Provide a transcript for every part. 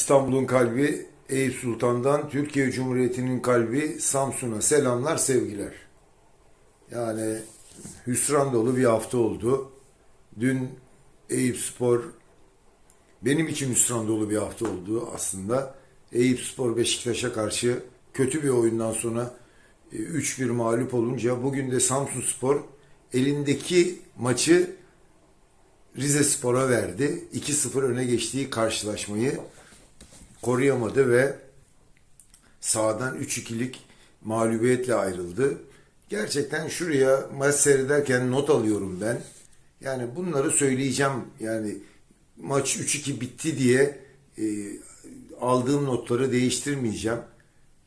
İstanbul'un kalbi Eyüp Sultan'dan Türkiye Cumhuriyeti'nin kalbi Samsun'a selamlar, sevgiler. Yani hüsran dolu bir hafta oldu. Dün Eyüp Spor benim için hüsran dolu bir hafta oldu aslında. Eyüp Spor Beşiktaş'a karşı kötü bir oyundan sonra e, 3-1 mağlup olunca bugün de Samsun Spor elindeki maçı Rize Spor'a verdi. 2-0 öne geçtiği karşılaşmayı koruyamadı ve sahadan 3-2'lik mağlubiyetle ayrıldı. Gerçekten şuraya maç seyrederken not alıyorum ben. Yani bunları söyleyeceğim. Yani maç 3-2 bitti diye e, aldığım notları değiştirmeyeceğim.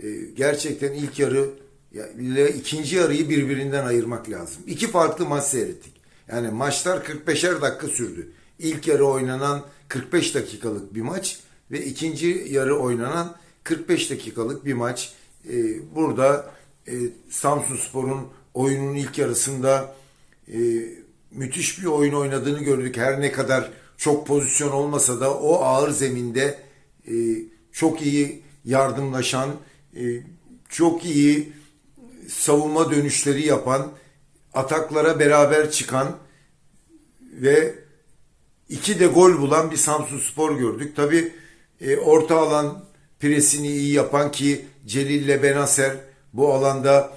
E, gerçekten ilk yarı ya- ile ikinci yarıyı birbirinden ayırmak lazım. İki farklı maç seyrettik. Yani maçlar 45'er dakika sürdü. İlk yarı oynanan 45 dakikalık bir maç ve ikinci yarı oynanan 45 dakikalık bir maç. E, burada e, Samsun Spor'un oyunun ilk yarısında e, müthiş bir oyun oynadığını gördük. Her ne kadar çok pozisyon olmasa da o ağır zeminde e, çok iyi yardımlaşan, e, çok iyi savunma dönüşleri yapan, ataklara beraber çıkan ve iki de gol bulan bir Samsun Spor gördük. Tabi orta alan presini iyi yapan ki Celil ile Benaser bu alanda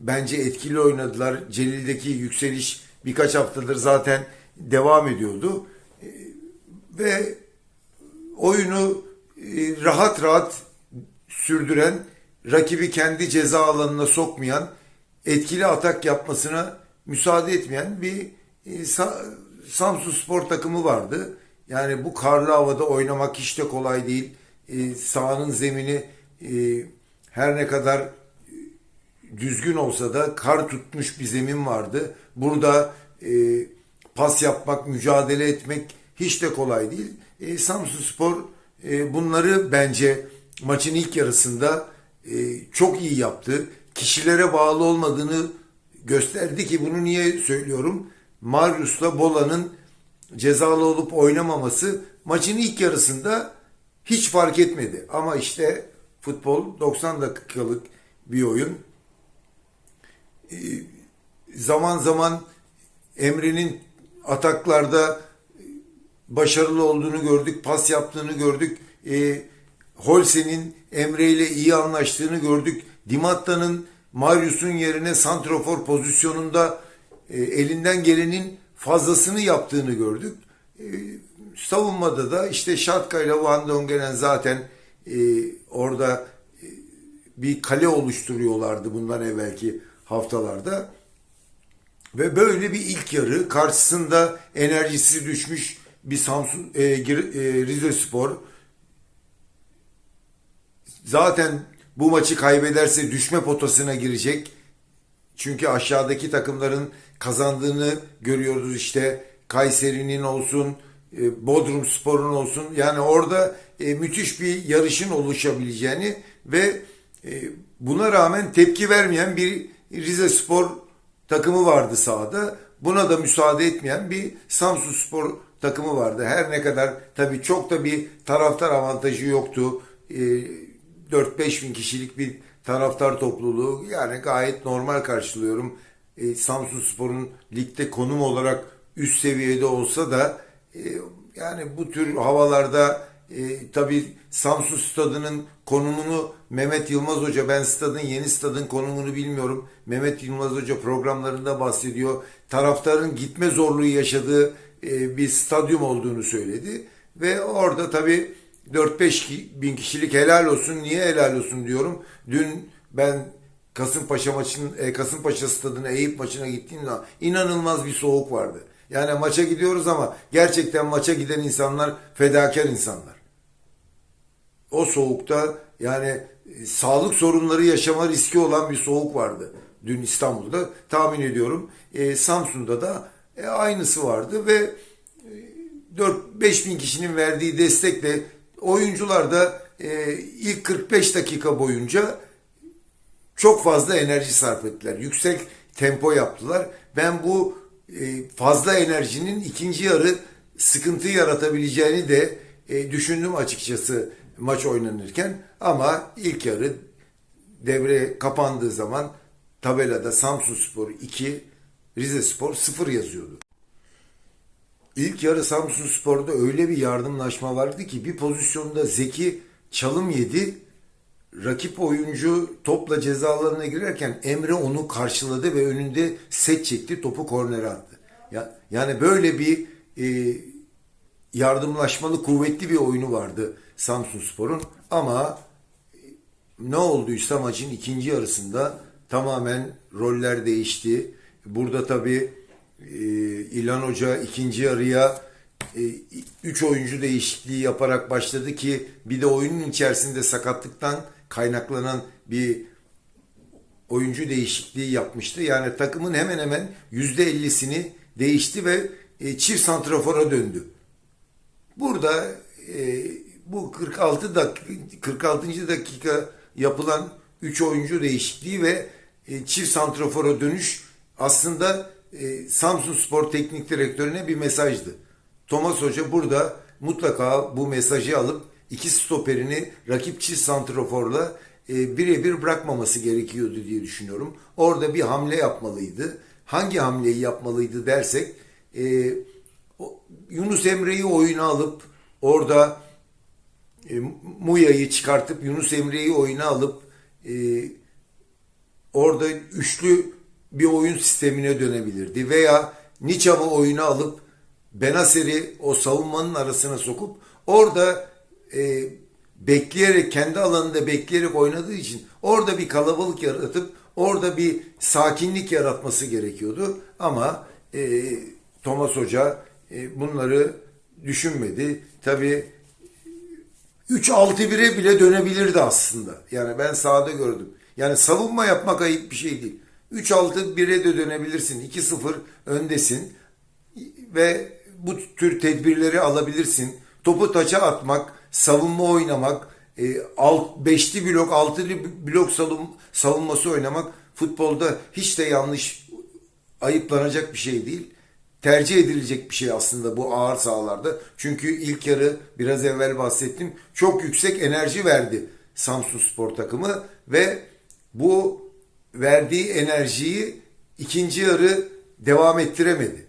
bence etkili oynadılar. Celil'deki yükseliş birkaç haftadır zaten devam ediyordu. E, ve oyunu e, rahat rahat sürdüren, rakibi kendi ceza alanına sokmayan, etkili atak yapmasına müsaade etmeyen bir e, Sa- Samsun Spor takımı vardı. Yani bu karlı havada oynamak hiç de kolay değil. E, sahanın zemini e, her ne kadar düzgün olsa da kar tutmuş bir zemin vardı. Burada e, pas yapmak, mücadele etmek hiç de kolay değil. E, Samsun Spor e, bunları bence maçın ilk yarısında e, çok iyi yaptı. Kişilere bağlı olmadığını gösterdi ki bunu niye söylüyorum? Marius'la Bola'nın cezalı olup oynamaması maçın ilk yarısında hiç fark etmedi. Ama işte futbol 90 dakikalık bir oyun zaman zaman Emre'nin ataklarda başarılı olduğunu gördük, pas yaptığını gördük. E, Holse'nin Emre ile iyi anlaştığını gördük. Dimatta'nın Marius'un yerine santrofor pozisyonunda e, elinden gelenin fazlasını yaptığını gördük. E, savunmada da işte Şatka ile Van Dongelen zaten e, orada e, bir kale oluşturuyorlardı bundan evvelki haftalarda. Ve böyle bir ilk yarı karşısında enerjisi düşmüş bir Samsun e, e, Rize Spor zaten bu maçı kaybederse düşme potasına girecek. Çünkü aşağıdaki takımların kazandığını görüyoruz işte Kayseri'nin olsun, e, Bodrum Spor'un olsun. Yani orada e, müthiş bir yarışın oluşabileceğini ve e, buna rağmen tepki vermeyen bir Rize Spor takımı vardı sahada. Buna da müsaade etmeyen bir Samsun Spor takımı vardı. Her ne kadar tabii çok da bir taraftar avantajı yoktu. E, 4-5 bin kişilik bir taraftar topluluğu yani gayet normal karşılıyorum. E, Samsun Spor'un ligde konum olarak üst seviyede olsa da e, yani bu tür havalarda e, tabii Samsun Stadı'nın konumunu Mehmet Yılmaz Hoca, ben stadın yeni stadın konumunu bilmiyorum. Mehmet Yılmaz Hoca programlarında bahsediyor. Taraftarın gitme zorluğu yaşadığı e, bir stadyum olduğunu söyledi. Ve orada tabii 4-5 ki- bin kişilik helal olsun. Niye helal olsun diyorum. Dün ben Kasımpaşa maçının e, Kasımpaşa stadına Eyüp maçına gittiğim zaman inanılmaz bir soğuk vardı. Yani maça gidiyoruz ama gerçekten maça giden insanlar fedakar insanlar. O soğukta yani e, sağlık sorunları yaşama riski olan bir soğuk vardı. Dün İstanbul'da tahmin ediyorum. E, Samsun'da da e, aynısı vardı ve 4-5 bin kişinin verdiği destekle oyuncular da e, ilk 45 dakika boyunca çok fazla enerji sarf ettiler. Yüksek tempo yaptılar. Ben bu e, fazla enerjinin ikinci yarı sıkıntı yaratabileceğini de e, düşündüm açıkçası. maç oynanırken ama ilk yarı devre kapandığı zaman tabelada Samsun Spor 2, Rize Spor 0 yazıyordu. İlk yarı Samsun Spor'da öyle bir yardımlaşma vardı ki bir pozisyonda Zeki çalım yedi. Rakip oyuncu topla ceza alanına girerken Emre onu karşıladı ve önünde set çekti topu kornere attı. Ya, yani böyle bir e, yardımlaşmalı kuvvetli bir oyunu vardı Samsun Spor'un ama e, ne olduysa maçın ikinci yarısında tamamen roller değişti. Burada tabii e, İlhan Hoca ikinci yarıya 3 oyuncu değişikliği yaparak başladı ki bir de oyunun içerisinde sakatlıktan kaynaklanan bir oyuncu değişikliği yapmıştı. Yani takımın hemen hemen %50'sini değişti ve e, çift santrafora döndü. Burada e, bu 46 dakika 46. dakika yapılan 3 oyuncu değişikliği ve e, çift santrafora dönüş aslında e, Samsun Spor Teknik Direktörüne bir mesajdı. Thomas Hoca burada mutlaka bu mesajı alıp iki stoperini rakip çift santraforla e, birebir bırakmaması gerekiyordu diye düşünüyorum. Orada bir hamle yapmalıydı. Hangi hamleyi yapmalıydı dersek e, Yunus Emre'yi oyuna alıp orada e, Muya'yı çıkartıp Yunus Emre'yi oyuna alıp e, orada üçlü bir oyun sistemine dönebilirdi. Veya Nicam'ı oyuna alıp Benaser'i o savunmanın arasına sokup orada e, bekleyerek kendi alanında bekleyerek oynadığı için orada bir kalabalık yaratıp orada bir sakinlik yaratması gerekiyordu. Ama e, Thomas Hoca e, bunları düşünmedi. Tabi 3-6-1'e bile dönebilirdi aslında. Yani ben sahada gördüm. Yani savunma yapmak ayıp bir şey değil. 3-6-1'e de dönebilirsin. 2-0 öndesin. Ve bu tür tedbirleri alabilirsin. Topu taça atmak, savunma oynamak, e, alt, beşli blok, altılı blok savun, savunması oynamak futbolda hiç de yanlış ayıplanacak bir şey değil. Tercih edilecek bir şey aslında bu ağır sahalarda. Çünkü ilk yarı biraz evvel bahsettim. Çok yüksek enerji verdi Samsun Spor takımı ve bu verdiği enerjiyi ikinci yarı devam ettiremedi.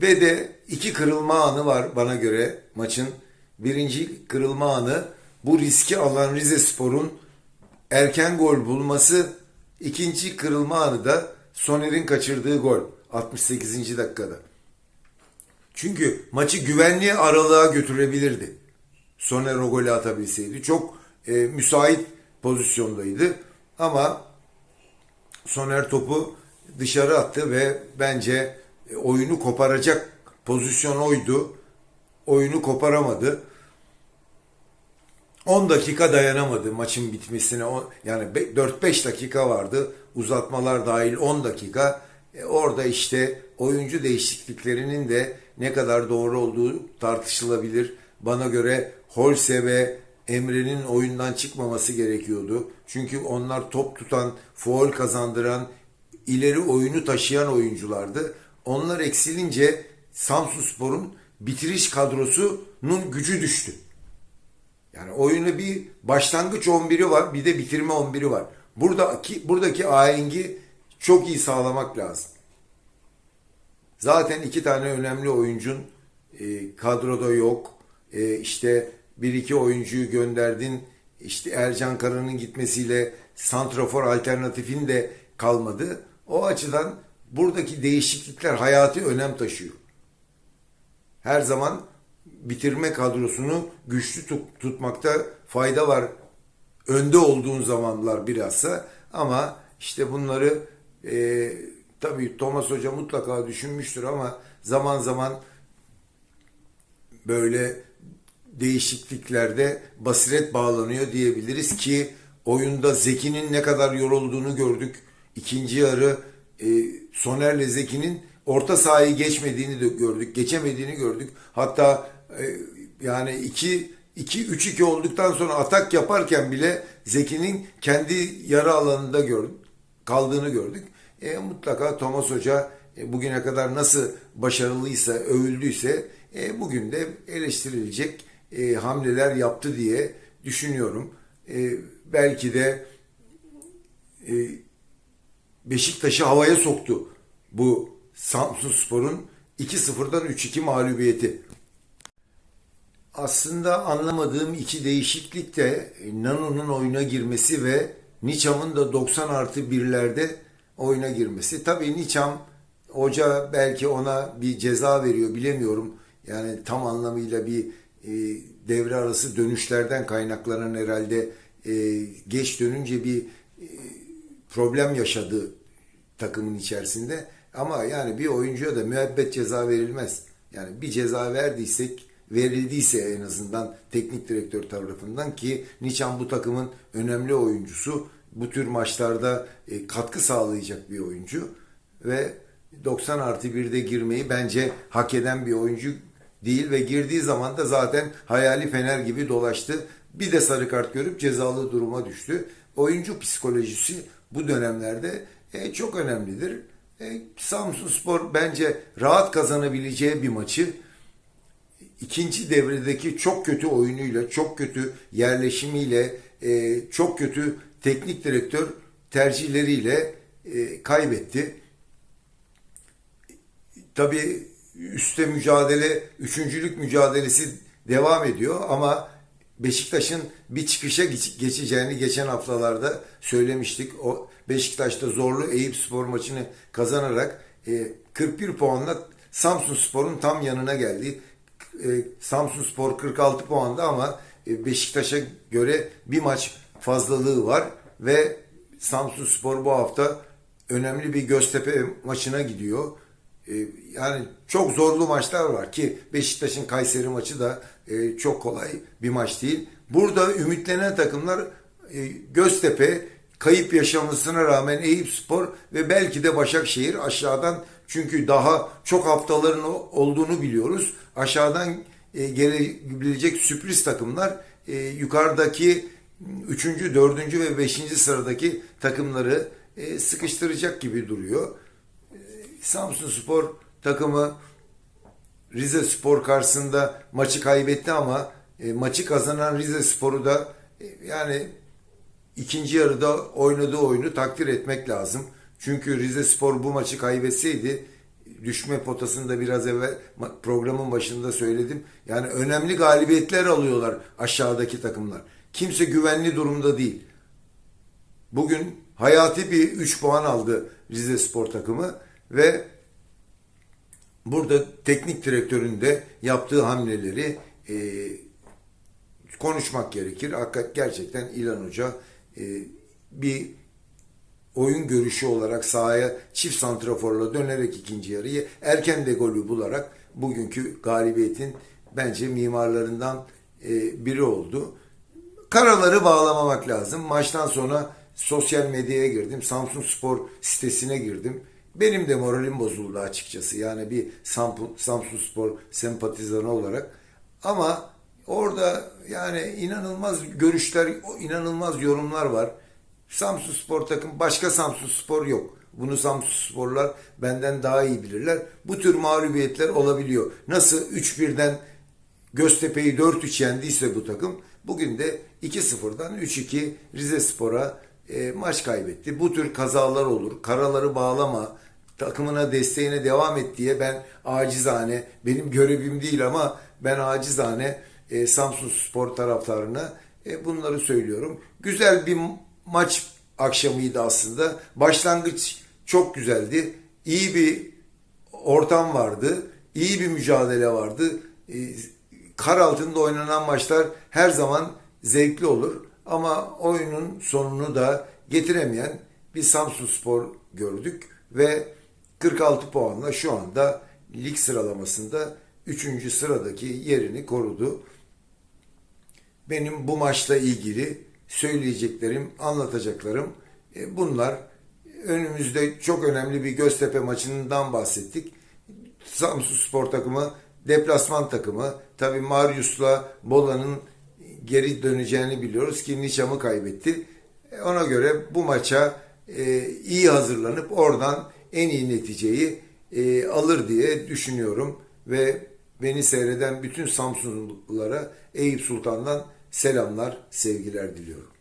Ve de iki kırılma anı var bana göre maçın. Birinci kırılma anı bu riski alan Rize Spor'un erken gol bulması. İkinci kırılma anı da Soner'in kaçırdığı gol 68. dakikada. Çünkü maçı güvenli aralığa götürebilirdi. Soner o golü atabilseydi. Çok e, müsait pozisyondaydı. Ama Soner topu dışarı attı ve bence e, oyunu koparacak pozisyon oydu. Oyunu koparamadı. 10 dakika dayanamadı maçın bitmesine. Yani 4-5 dakika vardı. Uzatmalar dahil 10 dakika. E orada işte oyuncu değişikliklerinin de ne kadar doğru olduğu tartışılabilir. Bana göre Holse ve Emre'nin oyundan çıkmaması gerekiyordu. Çünkü onlar top tutan, foul kazandıran, ileri oyunu taşıyan oyunculardı. Onlar eksilince Samsun Spor'un bitiriş kadrosunun gücü düştü. Yani oyunu bir başlangıç 11'i var, bir de bitirme 11'i var. Buradaki buradaki ahengi çok iyi sağlamak lazım. Zaten iki tane önemli oyuncun e, kadroda yok. E, işte bir iki oyuncuyu gönderdin. İşte Ercan Kara'nın gitmesiyle Santrafor alternatifin de kalmadı. O açıdan buradaki değişiklikler hayati önem taşıyor. Her zaman bitirme kadrosunu güçlü tut, tutmakta fayda var. Önde olduğun zamanlar bilhassa ama işte bunları e, tabii Thomas Hoca mutlaka düşünmüştür ama zaman zaman böyle değişikliklerde basiret bağlanıyor diyebiliriz ki oyunda Zeki'nin ne kadar yorulduğunu gördük. İkinci yarı e, Soner'le Zeki'nin orta sahayı geçmediğini de gördük, geçemediğini gördük. Hatta yani 2 2 3 2 olduktan sonra atak yaparken bile Zeki'nin kendi yarı alanında gördük, kaldığını gördük. E, mutlaka Thomas Hoca e, bugüne kadar nasıl başarılıysa, övüldüyse e, bugün de eleştirilecek e, hamleler yaptı diye düşünüyorum. E, belki de e, Beşiktaş'ı havaya soktu bu Samsun Spor'un 2-0'dan 3-2 mağlubiyeti. Aslında anlamadığım iki değişiklik de Nano'nun oyuna girmesi ve Niçam'ın da 90 artı 1'lerde oyuna girmesi. Tabii Niçam hoca belki ona bir ceza veriyor bilemiyorum. Yani tam anlamıyla bir e, devre arası dönüşlerden kaynaklanan herhalde e, geç dönünce bir e, problem yaşadı takımın içerisinde. Ama yani bir oyuncuya da müebbet ceza verilmez. Yani bir ceza verdiysek verildiyse en azından teknik direktör tarafından ki Niçan bu takımın önemli oyuncusu. Bu tür maçlarda e, katkı sağlayacak bir oyuncu ve 90 artı 1'de girmeyi bence hak eden bir oyuncu değil ve girdiği zaman da zaten hayali fener gibi dolaştı. Bir de sarı kart görüp cezalı duruma düştü. Oyuncu psikolojisi bu dönemlerde e, çok önemlidir. E, Samsun Spor bence rahat kazanabileceği bir maçı ikinci devredeki çok kötü oyunuyla, çok kötü yerleşimiyle, e, çok kötü teknik direktör tercihleriyle e, kaybetti. Tabii üstte mücadele, üçüncülük mücadelesi devam ediyor ama Beşiktaş'ın bir çıkışa geç- geçeceğini geçen haftalarda söylemiştik. O Beşiktaş'ta zorlu Eyüp Spor maçını kazanarak e, 41 puanla Samsun Spor'un tam yanına geldi. E, Samsun Spor 46 puanda ama e, Beşiktaş'a göre bir maç fazlalığı var ve Samsun Spor bu hafta önemli bir Göztepe maçına gidiyor. E, yani çok zorlu maçlar var ki Beşiktaş'ın Kayseri maçı da e, çok kolay bir maç değil. Burada ümitlenen takımlar e, Göztepe kayıp yaşamasına rağmen Eyüp Spor ve belki de Başakşehir aşağıdan çünkü daha çok haftaların olduğunu biliyoruz. Aşağıdan e, gelebilecek sürpriz takımlar e, yukarıdaki 3. 4. ve 5. sıradaki takımları e, sıkıştıracak gibi duruyor. Samsun Spor takımı Rize Spor karşısında maçı kaybetti ama e, maçı kazanan Rize Spor'u da e, yani ikinci yarıda oynadığı oyunu takdir etmek lazım. Çünkü Rize Spor bu maçı kaybetseydi düşme potasında biraz evvel programın başında söyledim. Yani önemli galibiyetler alıyorlar aşağıdaki takımlar. Kimse güvenli durumda değil. Bugün hayati bir 3 puan aldı Rize Spor takımı ve burada teknik direktörün de yaptığı hamleleri e, konuşmak gerekir. Hakikat gerçekten İlhan Hoca e, bir oyun görüşü olarak sahaya çift santraforla dönerek ikinci yarıyı erken de golü bularak bugünkü galibiyetin bence mimarlarından e, biri oldu. Karaları bağlamamak lazım. Maçtan sonra sosyal medyaya girdim. Samsun Spor sitesine girdim. Benim de moralim bozuldu açıkçası. Yani bir Samsun, Spor sempatizanı olarak. Ama orada yani inanılmaz görüşler, inanılmaz yorumlar var. Samsun Spor takım başka Samsun Spor yok. Bunu Samsun Sporlar benden daha iyi bilirler. Bu tür mağlubiyetler olabiliyor. Nasıl 3-1'den Göztepe'yi 4-3 yendiyse bu takım bugün de 2-0'dan 3-2 Rize Spor'a e, maç kaybetti. Bu tür kazalar olur. Karaları bağlama, takımına desteğine devam et diye ben acizane, benim görevim değil ama ben acizane e, Samsun Spor taraftarına e, bunları söylüyorum. Güzel bir maç akşamıydı aslında. Başlangıç çok güzeldi. İyi bir ortam vardı. İyi bir mücadele vardı. E, kar altında oynanan maçlar her zaman zevkli olur. Ama oyunun sonunu da getiremeyen bir Samsun Spor gördük ve 46 puanla şu anda lig sıralamasında 3. sıradaki yerini korudu. Benim bu maçla ilgili söyleyeceklerim, anlatacaklarım e, bunlar. Önümüzde çok önemli bir Göztepe maçından bahsettik. Samsun Spor takımı deplasman takımı. Tabi Marius'la Bola'nın geri döneceğini biliyoruz ki Niçam'ı kaybetti. E, Ona göre bu maça e, iyi hazırlanıp oradan en iyi neticeyi e, alır diye düşünüyorum ve beni seyreden bütün Samsunlulara Eyüp Sultan'dan selamlar, sevgiler diliyorum.